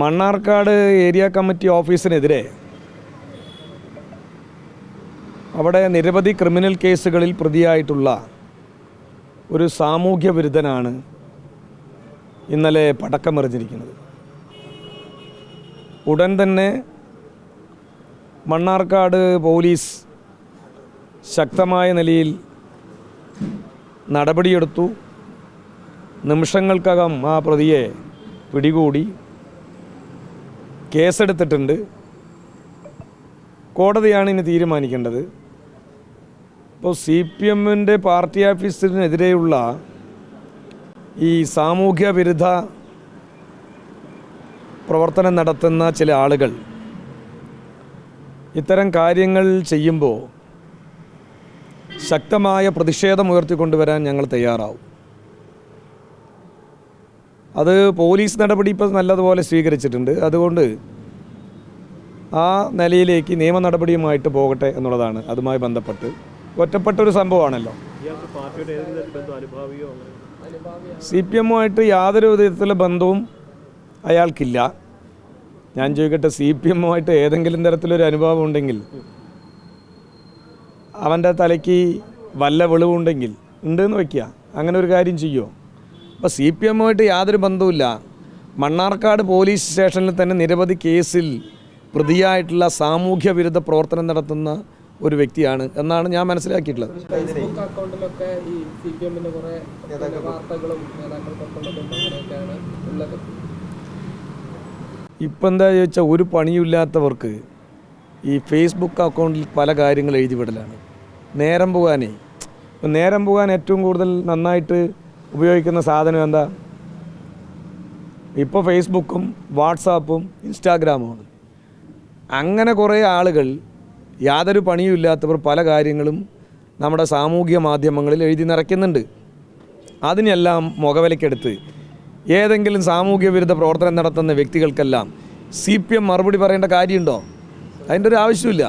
Mannarkkad area committee ഓഫീസിനെതിരെ അവിടെ നിരവധി criminal കേസുകളിൽ പ്രതിയായിട്ടുള്ള ഒരു സാമൂഹ്യ വിരുദ്ധനാണ് ഇന്നലെ പടക്കമെറിഞ്ഞിരിക്കുന്നത്. ഉടൻ തന്നെ മണ്ണാർക്കാട് പോലീസ് ശക്തമായ നിലയിൽ നടപടിയെടുത്തു. നിമിഷങ്ങൾക്കകം ആ പ്രതിയെ പിടികൂടി. കേസെടുത്തിട്ടുണ്ട്. കോടതിയാണ് ഇനി തീരുമാനിക്കേണ്ടത്. ഇപ്പോൾ സി പി എമ്മിന്റെ പാർട്ടി ഓഫീസിനെതിരെയുള്ള ഈ സാമൂഹ്യ വിരുദ്ധ പ്രവർത്തനം നടത്തുന്ന ചില ആളുകൾ ഇത്തരം കാര്യങ്ങൾ ചെയ്യുമ്പോൾ ശക്തമായ പ്രതിഷേധം ഉയർത്തിക്കൊണ്ടുവരാൻ ഞങ്ങൾ തയ്യാറാവും. അത് പോലീസ് നടപടി ഇപ്പോൾ നല്ലതുപോലെ സ്വീകരിച്ചിട്ടുണ്ട്. അതുകൊണ്ട് ആ നിലയിലേക്ക് നിയമ നടപടിയുമായിട്ട് പോകട്ടെ എന്നുള്ളതാണ് അതുമായി ബന്ധപ്പെട്ട്. ഒറ്റപ്പെട്ട ഒരു സംഭവമാണല്ലോ. സി പി എമ്മുമായിട്ട് യാതൊരു വിധത്തിലുള്ള ബന്ധവും അയാൾക്കില്ല. ഞാൻ ചോദിക്കട്ടെ സി പി എമ്മുമായിട്ട് ഏതെങ്കിലും തരത്തിലൊരു അനുഭവം ഉണ്ടെങ്കിൽ അവന്റെ തലയ്ക്ക് വല്ല വെളിവുണ്ടെങ്കിൽ ഉണ്ടെന്ന് വയ്ക്കുക. അങ്ങനെ ഒരു കാര്യം ചെയ്യുമോ അപ്പോൾ സി പി എമ്മുമായിട്ട് യാതൊരു ബന്ധവുമില്ല. മണ്ണാർക്കാട് പോലീസ് സ്റ്റേഷനിൽ തന്നെ നിരവധി കേസിൽ പ്രതിയായിട്ടുള്ള സാമൂഹ്യ വിരുദ്ധ പ്രവർത്തനം നടത്തുന്ന ഒരു വ്യക്തിയാണ് എന്നാണ് ഞാൻ മനസ്സിലാക്കിയിട്ടുള്ളത്. ഇപ്പം എന്താ ചോദിച്ചാൽ ഒരു പണിയില്ലാത്തവർക്ക് ഈ ഫേസ്ബുക്ക് അക്കൗണ്ടിൽ പല കാര്യങ്ങൾ എഴുതി വിടലാണ്. നേരം പോകാനേ. ഇപ്പം നേരം പോകാൻ ഏറ്റവും കൂടുതൽ നന്നായിട്ട് ഉപയോഗിക്കുന്ന സാധനം എന്താ? ഇപ്പോൾ ഫേസ്ബുക്കും വാട്സാപ്പും ഇൻസ്റ്റാഗ്രാമുമാണ് അങ്ങനെ കുറേ ആളുകൾ യാതൊരു പണിയും ഇല്ലാത്തവർ പല കാര്യങ്ങളും നമ്മുടെ സാമൂഹിക മാധ്യമങ്ങളിൽ എഴുതി നിറയ്ക്കുന്നുണ്ട്. അതിനെല്ലാം മുഖവിലക്കെടുത്ത് ഏതെങ്കിലും സാമൂഹ്യ വിരുദ്ധ പ്രവർത്തനം നടത്തുന്ന വ്യക്തികൾക്കെല്ലാം സി പി എം മറുപടി പറയേണ്ട കാര്യമുണ്ടോ? അതിന്റെ ഒരു ആവശ്യമില്ല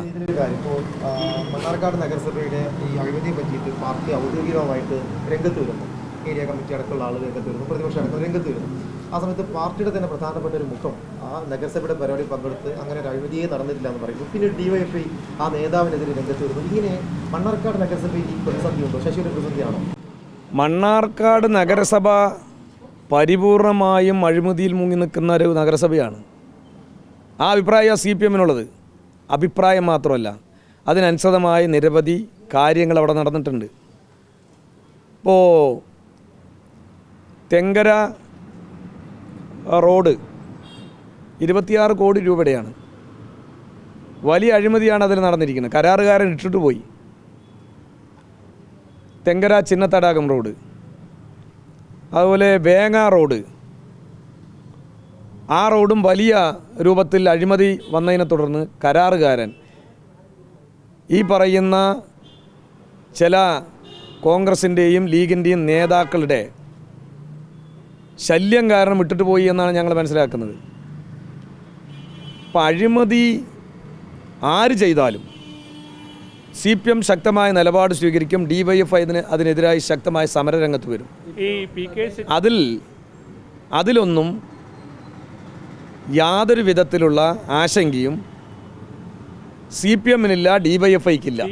നഗരസഭയുടെ ഈ അഴിമതിയെ പറ്റിയിട്ട് പാർട്ടി ഔദ്യോഗികമായിട്ട് രംഗത്ത് വരുന്നു. ഏരിയ കമ്മിറ്റി അടക്കമുള്ള ആളുകൾ രംഗത്ത് വരുന്നു പ്രതിപക്ഷം അടക്കം രംഗത്ത് വരുന്നു. ആ സമയത്ത് പാർട്ടിയുടെ തന്നെ പ്രധാനപ്പെട്ട ഒരു മുഖം ആ നഗരസഭയുടെ പരിപാടിയിൽ പങ്കെടുത്ത് അങ്ങനെ ഒരു അഴിമതിയെ നടന്നിട്ടില്ല എന്ന് പറയുന്നു. പിന്നെ ഡിവൈഎഫ്ഐ ആ നേതാവിനെതിരെ രംഗത്ത് വരുന്നു. ഇങ്ങനെ മണ്ണാർക്കാട് നഗരസഭയിൽ ഈ പ്രതിസന്ധി ഉണ്ടോ? ശശിയുടെ പ്രതിസന്ധിയാണോ? മണ്ണാർക്കാട് നഗരസഭ പരിപൂർണമായും അഴിമതിയിൽ മുങ്ങി നിൽക്കുന്ന ഒരു നഗരസഭയാണ്. ആ അഭിപ്രായം സി പി എമ്മിനുള്ളത്. അഭിപ്രായം മാത്രമല്ല അതിനനുസൃതമായ നിരവധി കാര്യങ്ങൾ അവിടെ നടന്നിട്ടുണ്ട്. ഇപ്പോൾ തെങ്കര റോഡ് ഇരുപത്തിയാറ് കോടി രൂപയുടെയാണ്. വലിയ അഴിമതിയാണ് അതിൽ നടന്നിരിക്കുന്നത്. കരാറുകാരൻ ഇട്ടിട്ട് പോയി. തെങ്കര ചിന്നത്തടാകം റോഡ്. അതുപോലെ വേങ്ങ റോഡ്. ആ റോഡും വലിയ രൂപത്തിൽ അഴിമതി വന്നതിനെ തുടർന്ന് കരാറുകാരൻ ഈ പറയുന്ന ചില കോൺഗ്രസിന്റെയും ലീഗിന്റെയും നേതാക്കളുടെ ശല്യം കാരണം വിട്ടിട്ട് പോയി എന്നാണ് ഞങ്ങൾ മനസ്സിലാക്കുന്നത്. അപ്പം അഴിമതി ആര് ചെയ്താലും സി പി എം ശക്തമായ നിലപാട് സ്വീകരിക്കും ഡി വൈ എഫ് അതിന് അതിനെതിരായി ശക്തമായ സമരരംഗത്ത് വരും. അതിൽ അതിലൊന്നും യാതൊരു വിധത്തിലുള്ള ആശങ്കയും സി പി എമ്മിനില്ല ഡി വൈ എഫ് ഐക്കില്ല